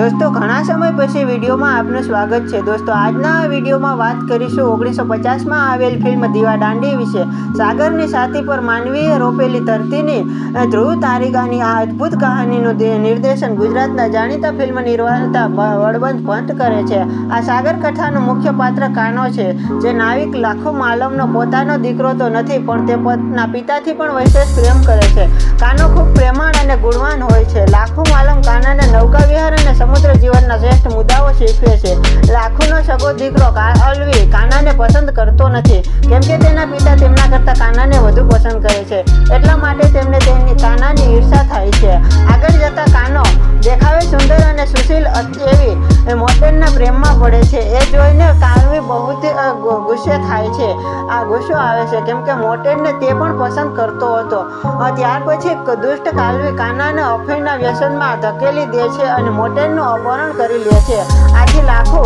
દોસ્તો, ઘણા સમય પછી વિડીયોમાં આપનું સ્વાગત છે. દોસ્તો, આજના વિડીયોમાં વાત કરીશું ઓગણીસો પચાસમાં આવેલ ફિલ્મ દીવા દાંડી વિશે. સાગરની સાથી પર માનવીએ રોપેલી ધરતીની ધ્રુવ તારિકાની આ અદ્ભુત કહાનીનું નિર્દેશન ગુજરાતના જાણીતા ફિલ્મ નિર્માતા વળવંત ભટ્ટ કરે છે. આ સાગર કથાનું મુખ્ય પાત્ર કાનો છે, જે નાવિક લાખો માલમનો પોતાનો દીકરો તો નથી, પણ તે પોતાના પિતાથી પણ વિશેષ પ્રેમ કરે છે. કાનો ખૂબ પ્રેમાળ અને ગુણવાન હોય છે. લાખો માલમ કાનાને જીવનના શ્રેષ્ઠ મુદ્દાઓ શીખવે છે. લાખોનો સગો દીકરો અલવી કાનાને પસંદ કરતો નથી. કેમ કે તેના પિતા તેમના કરતાં કાનાને વધુ પસંદ કરે છે. એટલા માટે તેમને તેની કાનાની ઈર્ષા થાય છે. આગળ જતા કાનો ગુસ્સે થાય છે. આ ગુસ્સો આવે છે. કેમ કે મોટેડને તે પણ પસંદ કરતો હતો. ત્યાર પછી દુષ્ટ કાલવી કાનાને અફીણના વ્યસનમાં ધકેલી દે છે અને મોટેડનું અપહરણ કરી લે છે. આથી લાખો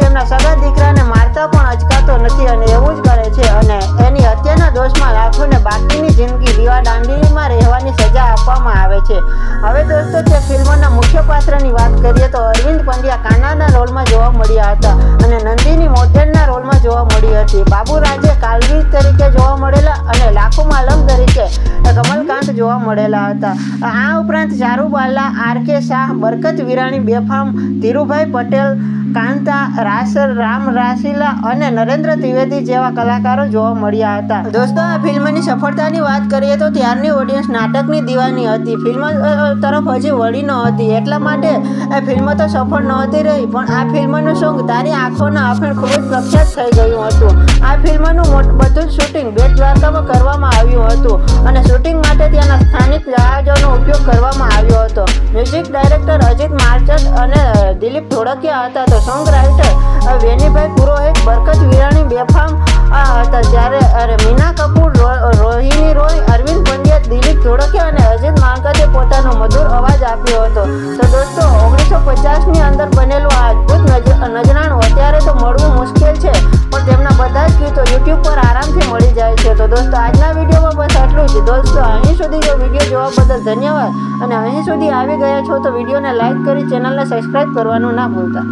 તેમના સગા દીકરાને મારતા પણ અચકાતો નથી અને એવું જ કરે છે અને એની હત્યાના દોષમાં લાખોને બાકીની જિંદગી દીવા દાંડીમાં રહેવાની સજા આપવામાં આવે છે. હવે દોસ્તો, તે ફિલ્મના મુખ્ય પાત્રની વાત કરીએ તો અરવિંદ પંડ્યા કાનાના રોલમાં જોવા મળ્યા હતા અને નંદીની રોલમાં જોવા મળી હતી. બાબુ રાજે કાલવી તરીકે જોવા મળેલા અને લાખો માલમ તરીકે કમલકાંત જોવા મળેલા હતા. આ ઉપરાંત ચારુબાલા આર કે શાહ, બરકત વિરાણી, બેફામ, ધીરુભાઈ પટેલ કાંતા, રાસર, રામ રાસીલા અને નરેન્દ્ર ત્રિવેદી જેવા કલાકારો જોવા મળ્યા હતા. દોસ્તો, આ ફિલ્મની સફળતાની વાત કરીએ તો ત્યારની ઓડિયન્સ નાટકની દીવાની હતી. ફિલ્મ તરફ હજી વળી ન હતી. એટલા માટે આ ફિલ્મ તો સફળ નહોતી રહી, પણ આ ફિલ્મનું સોંગ તારી આંખોના આફેણ ખૂબ જ પ્રખ્યાત થઈ ગયું હતું. આ ફિલ્મનું બધું શૂટિંગ બેટ દ્વારકામાં કરવામાં આવ્યું હતું. અને શૂટિંગ માટે ત્યાંના સ્થાનિક મ્યુઝિક ડાયરેક્ટર અજિત માર્ચટ અને દિલીપ ધોળકિયા હતા. તો સોંગ રાઇટર વેનીભાઈ પુરોહિત, બરકત વિરાણી બેફામ હતા. જ્યારે, અરે, મીના કપૂર રોહિણી રોય, અરવિંદ પંડ્યા, દિલીપ ધોળકિયા અને અજિત માનકતે પોતાનો મધુર અવાજ આપ્યો હતો. તો દોસ્તો, ઓગણીસો પચાસની તેમના તો યુટ્યુબ પર આરામથી મળી જાય છે. તો દોસ્તો, આજના વિડીયોમાં બસ આટલું જ. દોસ્તો, અહીં સુધી જો વીડિયો જોવા બદલ ધન્યવાદ. અને અહીં સુધી આવી ગયા છો તો વિડીયોને લાઇક કરી, ચેનલને સબસ્ક્રાઈબ કરવાનું ના ભૂલતા.